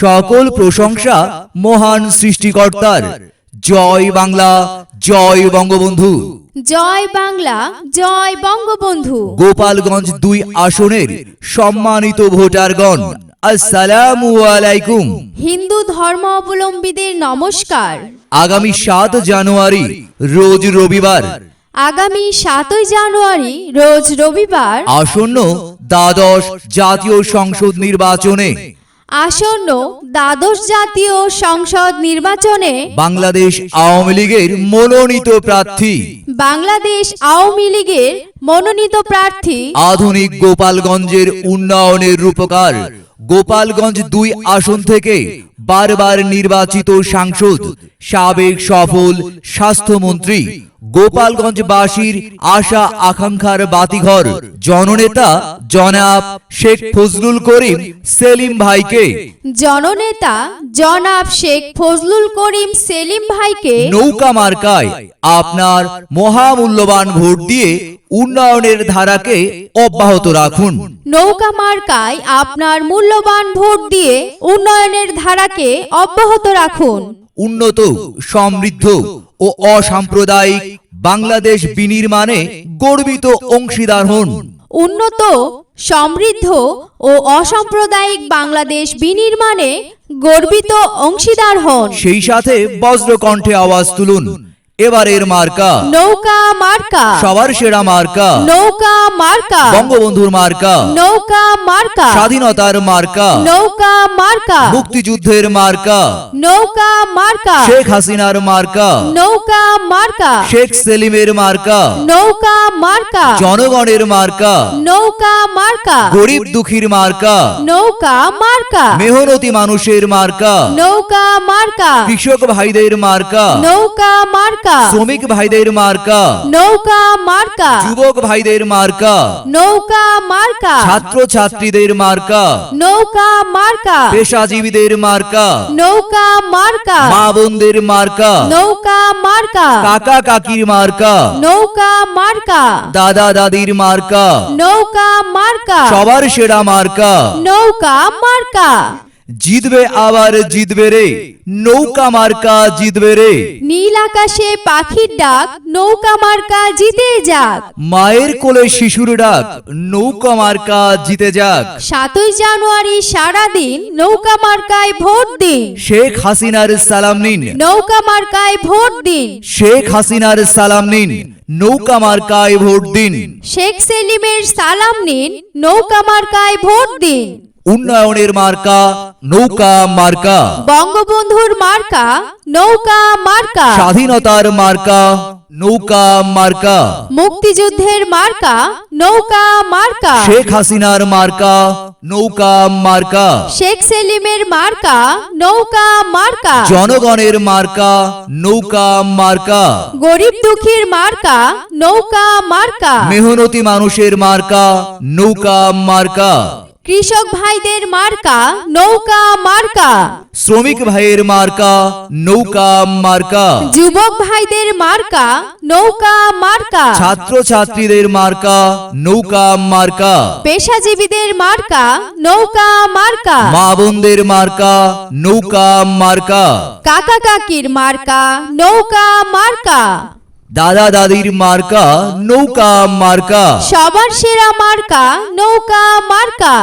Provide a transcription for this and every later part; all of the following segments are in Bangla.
সকল প্রশংসা মহান সৃষ্টিকর্তার। জয় বাংলা জয় বঙ্গবন্ধু। জয় বাংলা জয় বঙ্গবন্ধু। গোপালগঞ্জ দুই আসনের সম্মানিত ভোটারগণ আসসালামু আলাইকুম। হিন্দু ধর্ম অবলম্বীদের নমস্কার। আগামী সাত জানুয়ারি রোজ রবিবার। আগামী সাতই জানুয়ারি রোজ রবিবার। আসন্ন দ্বাদশ জাতীয় সংসদ নির্বাচনে আসন্ন দ্বাদশ জাতীয় সংসদ নির্বাচনে বাংলাদেশ আওয়ামী লীগের মনোনীত প্রার্থী। বাংলাদেশ আওয়ামী লীগের মনোনীত প্রার্থী। আধুনিক গোপালগঞ্জের উন্নয়নের রূপকার গোপালগঞ্জ দুই আসন থেকে বারবার নির্বাচিত সাংসদ সাবেক সফল স্বাস্থ্যমন্ত্রী গোপালগঞ্জবাসীর আশা আকাঙ্ক্ষার বাতিঘর। জননেতা জনাব শেখ ফজলুল করিম সেলিম ভাইকে। জননেতা জনাব শেখ ফজলুল করিম সেলিম ভাইকে নৌকা মার্কায় আপনার মহামূল্যবান ভোট দিয়ে উন্নয়নের ধারাকে অব্যাহত রাখুন। নৌকা মার্কায় আপনার মূল্যবান ভোট দিয়ে উন্নয়নের ধারাকে অব্যাহত রাখুন। উন্নত সমৃদ্ধ ও অসাম্প্রদায়িক বাংলাদেশ বিনির্মাণে গর্বিত অংশীদার হন। উন্নত সমৃদ্ধ ও অসাম্প্রদায়িক বাংলাদেশ বিনির্মাণে গর্বিত অংশীদার হন। সেই সাথে বজ্রকণ্ঠে আওয়াজ তুলুন। এবারের মার্কা নৌকা মার্কা সবার সেরা মার্কা নৌকা মার্কা বঙ্গবন্ধুর মার্কা নৌকা মার্কা স্বাধীনতার মার্কা নৌকা মার্কা মুক্তিযুদ্ধের মার্কা নৌকা মার্কা শেখ হাসিনার মার্কা নৌকা মার্কা শেখ সেলিমের মার্কা নৌকা মার্কা জনগণের মার্কা নৌকা মার্কা গরিব দুঃখীর মার্কা নৌকা মার্কা মেহনতি মানুষের মার্কা নৌকা মার্কা কৃষক ভাইদের মার্কা নৌকা মার্কা শ্রমিক ভাইদের মার্কা নৌকা মার্কা যুবক ভাইদের মার্কা নৌকা মার্কা ছাত্র ছাত্রীদের মার্কা নৌকা মার্কা পেশাজীবীদের মার্কা নৌকা মার্কা মা বোনদের মার্কা নৌকা মার্কা কাকা কাকির মার্কা নৌকা মার্কা দাদা দাদির মার্কা নৌকা মার্কা সবার সেরা মার্কা নৌকা মার্কা জিতবে আবার জিতবে রে। নৌকা মার্কা জিতবে রে। নীল আকাশে পাখির ডাক নৌকা মার্কা জিতে যাক। মায়ের কোলে শিশুর ডাক নৌকা মার্কা জিতে যাক। সাতই জানুয়ারি সারাদিন নৌকা মার্কায় ভোট দিন। শেখ হাসিনার সালাম নিন। নৌকা মার্কায় ভোট দিন। শেখ হাসিনার সালাম নিন। নৌকা মার্কায় ভোট দিন। শেখ সেলিমের সালাম নিন। নৌকা মার্কায় ভোট দিন। উন্নয়নের মার্কা নৌকা মার্কা। বঙ্গবন্ধুর মার্কা নৌকা মার্কা। স্বাধীনতার মার্কা নৌকা মার্কা। মুক্তিযুদ্ধের মার্কা নৌকা মার্কা। শেখ হাসিনার মার্কা নৌকা মার্কা। শেখ সেলিমের মার্কা নৌকা মার্কা। জনগণের মার্কা নৌকা মার্কা। গরিব দুঃখীর মার্কা নৌকা মার্কা। মেহনতি মানুষের মার্কা নৌকা মার্কা। কৃষক ভাইদের মার্কা নৌকা মার্কা। শ্রমিক ভাইয়ের মার্কা নৌকা মার্কা। যুবক ভাইদের মার্কা নৌকা মার্কা। ছাত্র ছাত্রীদের মার্কা নৌকা মার্কা। পেশাজীবীদের মার্কা নৌকা মার্কা। মা বোনদের মার্কা নৌকা মার্কা। কাকা কাকির মার্কা নৌকা মার্কা। দাদা দাদির মার্কা নৌকা মার্কা। সবার সেরা মার্কা নৌকা মার্কা।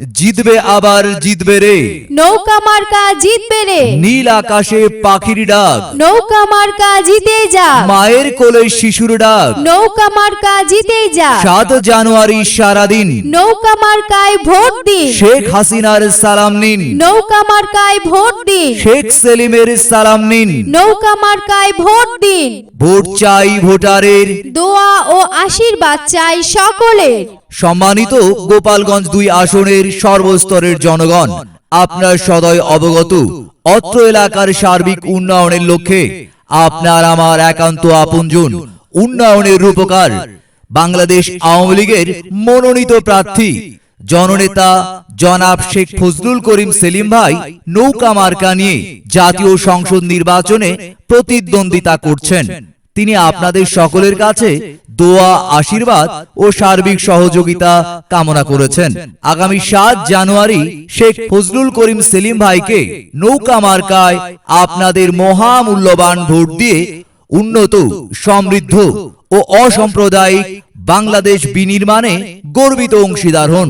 জিতবে আবার জিতবে রে। নৌকা মার্কা জিতবে রে। নীল আকাশে পাখির ডাক। নৌকা মার্কা জিতে যা মায়ের কোলে শিশুর ডাক। নৌকা মার্কা জিতে যা সাত জানুয়ারি সারাদিন। নৌকা মার্কায় ভোট দিন। শেখ হাসিনার সালাম নিন। নৌকা মার্কায় ভোট দিন। শেখ সেলিমের সালাম নিন। নৌকা মার্কায় ভোট দিন। ভোট চাই ভোটারের। দোয়া ও আশীর্বাদ চাই সকলের। সম্মানিত গোপালগঞ্জ দুই আসনের সর্বস্তরের জনগণ, আপনার সদয় অবগত। অত্র এলাকার সার্বিক উন্নয়নের লক্ষ্যে আপনার আমার একান্ত আপনজন, উন্নয়নের রূপকার বাংলাদেশ আওয়ামী লীগের মনোনীত প্রার্থী, জননেতা জনাব শেখ ফজলুল করিম সেলিম ভাই নৌকা মার্কা নিয়ে জাতীয় সংসদ নির্বাচনে প্রতিদ্বন্দ্বিতা করছেন। তিনি আপনাদের সকলের কাছে দোয়া আশীর্বাদ ও সার্বিক সহযোগিতা কামনা করেছেন। আগামী সাত জানুয়ারি শেখ ফজলুল করিম সেলিম ভাইকে নৌকা মার্কায় আপনাদের মহামূল্যবান ভোট দিয়ে উন্নত সমৃদ্ধ ও অসাম্প্রদায়িক বাংলাদেশ বিনির্মাণে গর্বিত অংশীদার হন।